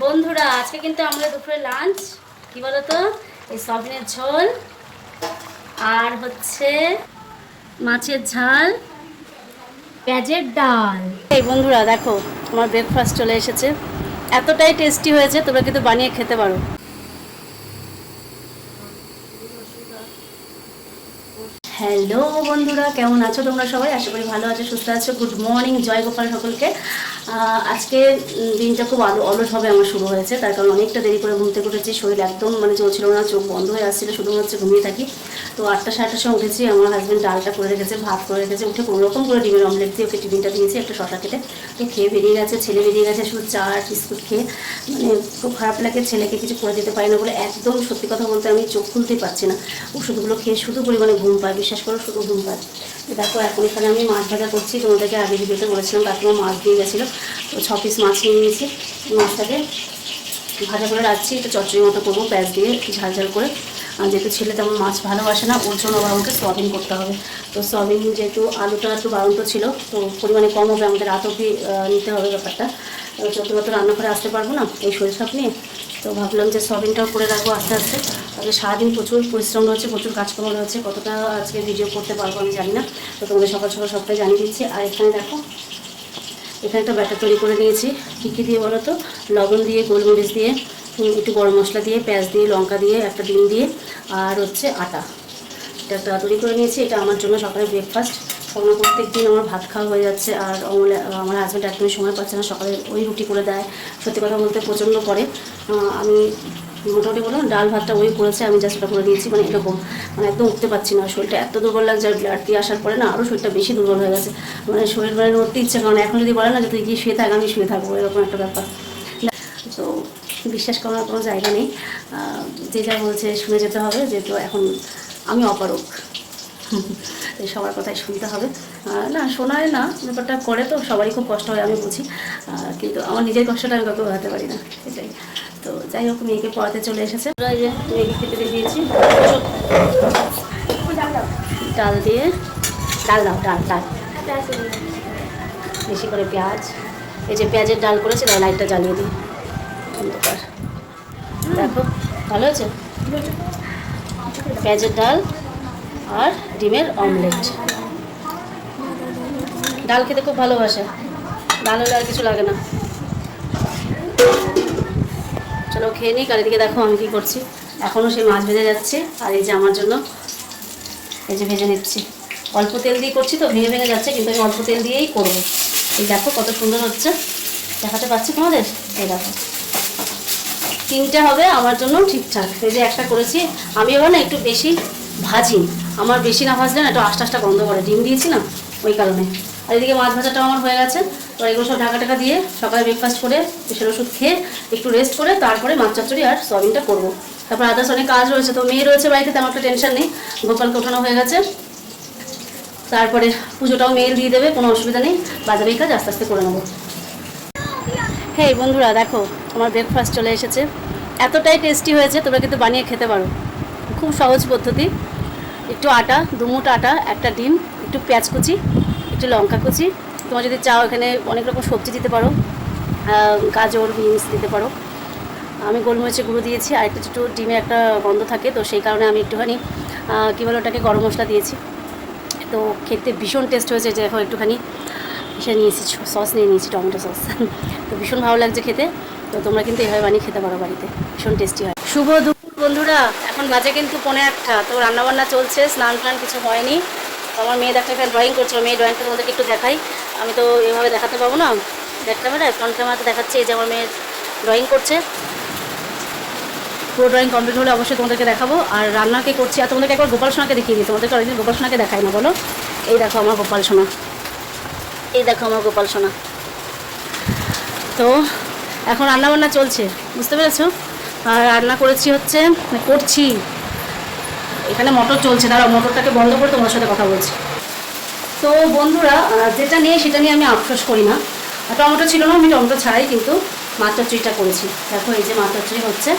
বন্ধুরা, আজকে কিন্তু আমরা দুপুরে লাঞ্চ কি বলতো? এই সবিনের ঝোল, আর হচ্ছে মাছের ঝাল, পেঁয়াজের ডাল। এই বন্ধুরা, দেখো, আমার ব্রেকফাস্ট চলে এসেছে। এতটাই টেস্টি হয়েছে, তোমরা কিন্তু বানিয়ে খেতে পারো। হ্যালো বন্ধুরা, কেমন আছো তোমরা সবাই? আশা করি ভালো আছো, সুস্থ আছো। গুড মর্নিং জয় গোপাল সকলকে। আজকে দিনটা খুব আলো অলস হবে আমার শুরু হয়েছে, তার কারণ অনেকটা দেরি করে ঘুমতে উঠেছি, শরীর একদম মানে চলছিল না, চোখ বন্ধ হয়ে আসছিল শুধু হচ্ছে ঘুমিয়ে থাকি। তো আটটা সাড়ে সময় উঠেছি, আমার হাজব্যান্ড ডালটা করে রেখেছে, ভাত করে রেখেছে, উঠে কোনো রকম করে ডিমের অমলেট দিয়ে ওকে টিফিনটা দিয়েছি, একটা শশা কেটে। তো খেয়ে বেরিয়ে গেছে, ছেলে বেরিয়ে গেছে, শুধু চা আর বিস্কুট খেয়ে। মানে খুব খারাপ লাগে, ছেলেকে কিছু করে দিতে পারি না বলে একদম সত্যি কথা বলতে আমি চোখ খুলতেই পারছি না। ওষুধগুলো খেয়ে শুধু পরিমাণে ঘুম পায়, বিশ্বাস করো, শুধু ঘুম পায়। দেখো, এখন এখানে আমি মাছ ভাজা করছি, তোমাদেরকে আগে ভিডিওতে বলেছিলাম, কাকিমা মাছ দিয়ে গেছিল। তো ছ পিস মাছ নিয়ে নিয়েছি, মাছটাকে ভাজা করে রাখছি, একটু চচ্চড়ি মতো করব প্যাঁচ দিয়ে ঝাল ঝাল করে। যেহেতু ছেলে তেমন মাছ ভালোবাসে না ওর জন্য আবার আমাকে সয়াবিন করতে হবে। তো সয়াবিন যেহেতু আলুটা একটু বাড়ন্ত ছিল তো পরিমাণে কম হবে আমাদের রাত আহ, নিতে হবে ব্যাপারটা। চতুর্থ তো রান্নাঘরে আসতে পারব না এই শরীর সাপ নিয়ে। তো ভাবলাম যে সয়াবিনটাও করে রাখব আস্তে আস্তে। তবে সারাদিন প্রচুর পরিশ্রম রয়েছে প্রচুর কাজকর্ম রয়েছে কতটা আজকে ভিডিও করতে পারব আমি জানি না। তো তোমাদের সকাল সকাল সবটাই জানিয়ে দিচ্ছি। আর এখানে দেখো এখানে একটা ব্যাটার তৈরি করে নিয়েছি। কী কী দিয়ে বলো তো? লবণ দিয়ে গোলমরিচ দিয়ে একটু গরম মশলা দিয়ে, পেঁয়াজ দিয়ে, লঙ্কা দিয়ে, একটা ডিম দিয়ে, আর হচ্ছে আটা। এটা তৈরি করে নিয়েছি, এটা আমার জন্য সকালে ব্রেকফাস্ট কারণ প্রত্যেক দিন আমার ভাত খাওয়া হয়ে যাচ্ছে, আর আমার হাজব্যান্ড একদমই সময় পাচ্ছে না, সকালে ওই রুটি করে দেয়। সত্যি কথা বলতে প্রচণ্ড করে। আমি মোটামুটি বললাম, ডাল ভাতটা ওই করেছে, আমি জাস্ট ওটা করে দিয়েছি মানে এরকম। মানে একদম উঠতে পারছি না, শরীরটা এত দুর্বল লাগছে, আর ব্লাড দিয়ে আসার পরে না আরও শরীরটা বেশি দুর্বল হয়ে গেছে। মানে শরীর মানে উঠতে ইচ্ছে, কারণ এখন যদি বলে না যে তুই গিয়ে শুয়ে থাক, আমি শুয়ে থাকব, এরকম একটা ব্যাপার। বিশ্বাস করার কোনো জায়গা নেই। যে যা বলছে শুনে যেতে হবে, যেহেতু এখন আমি অপারক এই সবার কথাই শুনতে হবে। না, শোনায় না, ব্যাপারটা করে তো সবারই খুব কষ্ট হয়, আমি বুঝি। কিন্তু আমার নিজের কষ্টটা আমি কাউকে বোঝাতে পারি না, এটাই। তো যাই হোক, মেয়েকে পড়াতে চলে এসেছে। মেয়েকে খেতে দিয়ে দিয়েছি ডাল দিয়ে, ডাল দাও ডাল ডাল। বেশি করে পেঁয়াজ। এই যে পেঁয়াজের ডাল করেছে লাইটটা জ্বালিয়ে দিই। অন্ধকার। দেখো, ভালো হয়েছে? পেঁয়াজের ডাল আর ডিমের অমলেট। ডাল খেতে খুব ভালোবাসে। ডাল হলে আর কিছু লাগে না। চলো খেয়ে নিই এদিকে দেখো আমি কী করছি। এখনও সেই মাছ ভেজে যাচ্ছে, আর এই যে আমার জন্য এই যে ভেজে নিচ্ছি। অল্প তেল দিয়ে করছি তো, ভেঙে ভেঙে যাচ্ছে, কিন্তু আমি অল্প তেল দিয়েই করব। এই দেখো কত সুন্দর হচ্ছে। দেখাতে পাচ্ছি তোমাদের? এই দেখো। তিনটে হবে, আমার জন্য ঠিকঠাক। এই যে একটা করেছি, আমি এবার না একটু বেশি ভাজি। আমার বেশি না ভাজলে না একটু আস্তে আস্তে গন্ধ করে। ডিম দিয়েছি না, ওই কারণে। আর এদিকে মাছ ভাজাটাও আমার হয়ে গেছে। তো এগুলো সব ঢাকা টাকা দিয়ে সকালে ব্রেকফাস্ট করে প্রেশার ওষুধ খেয়ে একটু রেস্ট করে তারপরে মাছ চচ্চড়ি আর সয়াবিনটা করব। তারপর আদার্স অনেক কাজ রয়েছে, তো মেয়ে রয়েছে বাড়িতে, তেমন একটা টেনশন নেই। গোপালকে ওঠানো হয়ে গেছে। তারপরে পুজোটাও মেয়ের দিয়ে দেবে, কোনো অসুবিধা নেই। বাজারেই কাজ আস্তে আস্তে করে নেব। হ্যাঁ বন্ধুরা, দেখো আমার ব্রেকফাস্ট চলে এসেছে। এতটাই টেস্টি হয়েছে, তোমরা কিন্তু বানিয়ে খেতে পারো। খুব সহজ পদ্ধতি। একটু আটা দুমুট আটা, একটা ডিম, একটু পেঁয়াজ কুচি, একটু লঙ্কা কুচি। তোমার যদি চাও, এখানে অনেক রকম সবজি দিতে পারো। গাজর, বিনস দিতে পারো। আমি গোলমরিচের গুঁড়ো দিয়েছি, আর একটু ছোটো ডিমে একটা গন্ধ থাকে, তো সেই কারণে আমি একটুখানি কী বলে ওটাকে গরম মশলা দিয়েছি। তো খেতে ভীষণ টেস্ট হয়েছে যে এখন একটুখানি। সে নিয়েছি সস নিয়ে নিয়েছি, টমেটো সস। তো ভীষণ ভালো লাগছে খেতে। তো তোমরা কিন্তু এভাবে বানিয়ে খেতে পারো বাড়িতে। ভীষণ টেস্টি হয়। শুভ দুপুর বন্ধুরা। এখন বাজে কিন্তু পনেরো একটা তো রান্নাবান্না চলছে, স্নান টান কিছু হয়নি। আমার মেয়ে দেখা এখানে ড্রয়িং করছিল মেয়ে ড্রয়িংটা তোমাদেরকে একটু দেখাই। আমি তো এভাবে দেখাতে পারব না। দেখ ক্যামেরা ফ্রন্ট ক্যামেরাতে দেখাচ্ছি। এই যে আমার মেয়ে ড্রয়িং করছে। পুরো ড্রয়িং কমপ্লিট হলে অবশ্যই তোমাদেরকে দেখাবো। আর রান্না কে করছি? আর তোমাদেরকে একবার গোপাল সোনাকে দেখিয়ে দিই। তোমাদেরকে অনেকদিন গোপাল সোনাকে দেখাই না, বলো? এই দেখো আমার গোপাল সোনা। এই দেখো আমার গোপাল সোনা। তো এখন রান্না বান্না চলছে, বুঝতে পেরেছ? আর রান্না করেছি হচ্ছে মানে করছি। এখানে মোটর চলছে তারা মোটরটাকে বন্ধ করে তোমার সাথে কথা বলছি। তো বন্ধুরা যেটা নিয়ে সেটা নিয়ে আমি আফসোস করি না। টমেটো ছিল না, আমি টমেটো ছাড়াই কিন্তু মাছ চচ্চড়িটা করেছি। দেখো এই যে মাছ চচ্চড়ি হচ্ছে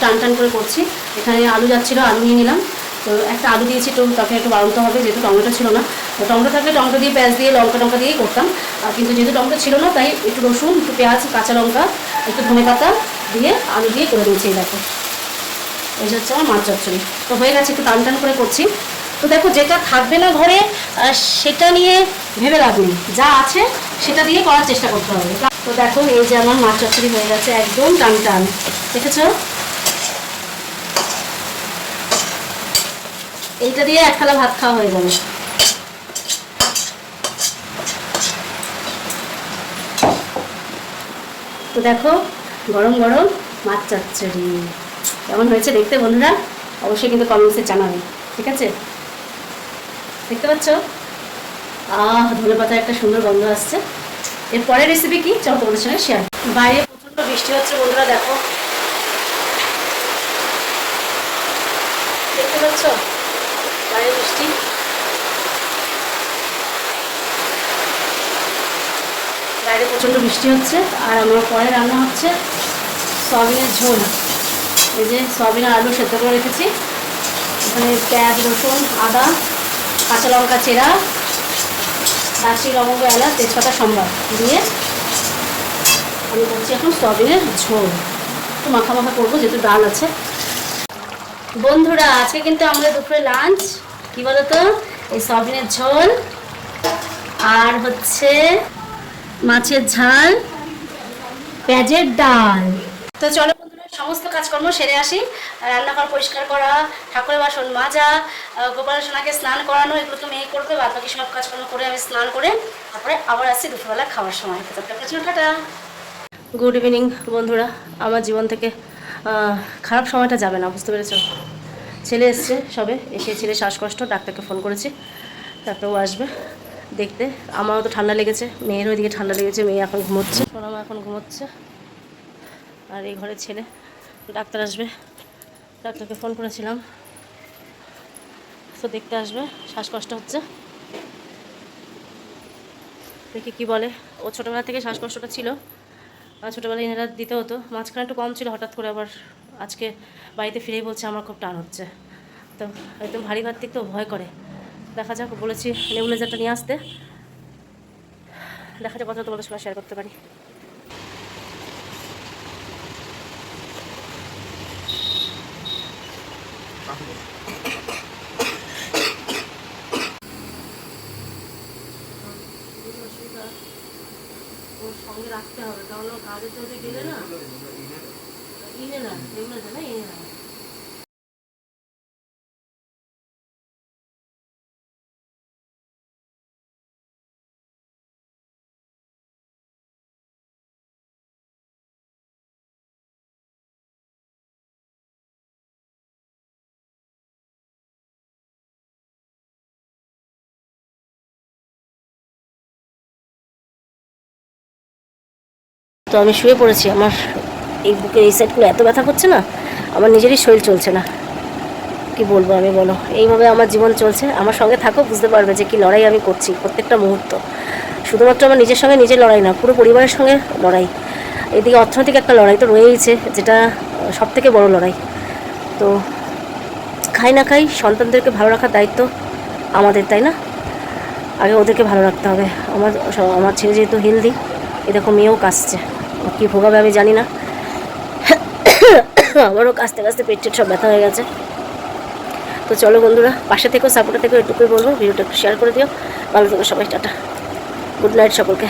টান টান করে করছি। এখানে আলু যাচ্ছিল, আলু নিয়ে নিলাম। তো একটা আলু দিয়েছি, একটু তাকে একটু বাড়াতে হবে, যেহেতু টমেটো ছিল না। তো টমেটো থাকলে টমেটো দিয়ে পেঁয়াজ দিয়ে, লঙ্কা টঙ্কা দিয়েই করতাম। আর কিন্তু যেহেতু টমেটো ছিল না, তাই একটু রসুন, একটু পেঁয়াজ, কাঁচা লঙ্কা, একটু ধনে পাতা দিয়ে আলু দিয়ে করে দিয়েছি দেখো। এই হচ্ছে আমার মাছ চচ্চড়ি। তো হয়ে গেছে, একটু টান টান করে করছি। তো দেখো, যেটা থাকবে না ঘরে সেটা নিয়ে ভেবে লাভ যা আছে, সেটা দিয়ে করার চেষ্টা করতে হবে। তো দেখো, এই যে আমার মাছ চচ্চড়ি হয়ে গেছে, একদম টান টান। দেখেছ? এইটা দিয়ে এক থালা ভাত খাওয়া হয়ে যাবে। তো দেখো, গরম গরম মাছ চচ্চড়ি কেমন হয়েছে দেখতে বন্ধুরা? অবশ্যই কিন্তু কমেন্টসে জানাবে, ঠিক আছে? দেখতে পাচ্ছ? আহ, ধনে পাতার একটা সুন্দর গন্ধ আসছে। এর পরের রেসিপি কি? চলো তোমাদের সঙ্গে শেয়ার বাইরে প্রচণ্ড বৃষ্টি হচ্ছে বন্ধুরা, দেখো। দেখতে পাচ্ছ বাইরে বৃষ্টি বাইরে প্রচণ্ড বৃষ্টি হচ্ছে, আর আমার পরে রান্না হচ্ছে সয়াবিনের ঝোল। এই যে সয়াবিন আলু সেদ্ধ করে রেখেছি। এখানে পেঁয়াজ, রসুন, আদা, কাঁচা লঙ্কা চেরা দারচি লবঙ্গ, এলাচ, তেজপাতা, সম্বার দিয়ে আমি করছি এখন সয়াবিনের ঝোল। একটু মাখা মাখা করব, যেহেতু ডাল আছে। বন্ধুরা, আজকে কিন্তু আমরা দুপুরে লাঞ্চ কি বলতো? এই সয়াবিনের ঝোল। আর হচ্ছে মাছের ঝাল পেঁয়াজের ডাল। তো চলো বন্ধুরা সমস্ত কাজকর্ম সেরে আসি। রান্নাঘর পরিষ্কার করা ঠাকুরের বাসন মাজা গোপাল সোনাকে স্নান করানো এগুলো তো মেয়ে করবে বাদ বাকি সব কাজকর্ম করে আমি স্নান করে তারপরে আবার আসছি দুপুরবেলা খাওয়ার সময়। টাটা গুড ইভিনিং বন্ধুরা। আমার জীবন থেকে খারাপ সময়টা যাবে না বুঝতে পেরেছ? ছেলে এসছে সবে এসে ছেলে শ্বাসকষ্ট ডাক্তারকে ফোন করেছি। তারপরে ও আসবে। দেখতে। আমারও তো ঠান্ডা লেগেছে মেয়ের ওইদিকে ঠান্ডা লেগেছে, মেয়ে এখন ঘুমোচ্ছে। সোনামা এখন ঘুমোচ্ছে। আর এই ঘরের ছেলে, ডাক্তার আসবে। ডাক্তারকে ফোন করেছিলাম। তো দেখতে আসবে, শ্বাসকষ্ট হচ্ছে। দেখি কি বলে। ও ছোটোবেলা থেকে শ্বাসকষ্টটা ছিল। আর ছোটোবেলায় ইনহেলার দিতে হতো। মাঝখানে একটু কম ছিল, হঠাৎ করে আবার আজকে বাড়িতে ফিরেই বলছে, আমার খুব টান হচ্ছে। তো একদম ভারী ভাত্তিক তো ভয় করে। দেখা যাক, বলেছি নেবুলাইজারটা নিয়ে আসতে। দেখা যাক কথা তোমাদের সঙ্গে শেয়ার করতে পারি। সঙ্গে রাখতে হবে কারণ কাজে চলতে গেলে না? ইনে না নেবুলাইজার না, ইনে না। আমি শুয়ে পড়েছি, আমার এই বুকের এই সাইডগুলো এত ব্যথা করছে না, আমার নিজেরই শরীর চলছে না। কি বলব আমি, বলো। এইভাবে আমার জীবন চলছে, আমার সঙ্গে থাকো, বুঝতে পারবে যে কি লড়াই আমি করছি প্রত্যেকটা মুহূর্ত। শুধুমাত্র আমার নিজের সঙ্গে নিজের লড়াই না, পুরো পরিবারের সঙ্গে লড়াই। এদিকে অর্থনৈতিক একটা লড়াই তো রয়েইছে, যেটা সব থেকে বড় লড়াই। তো খাই না খাই, সন্তানদেরকে ভালো রাখার দায়িত্ব আমাদের, তাই না? আগে ওদেরকে ভালো রাখতে হবে। আমার আমার ছেলে যেহেতু হেলদি এরকম মেয়েও কাশছে। কী ভোগাবে আমি জানি না। আমারও কাঁচতে কাঁচতে পেট সব ব্যথা হয়ে গেছে। তো চলো বন্ধুরা, পাশে থেকেও সাপোর্টে থেকেও এটুকুই বলব। ভিডিওটা একটু শেয়ার করে দিও। ভালো থেকো সবাই, টাটা। গুড নাইট সকলকে।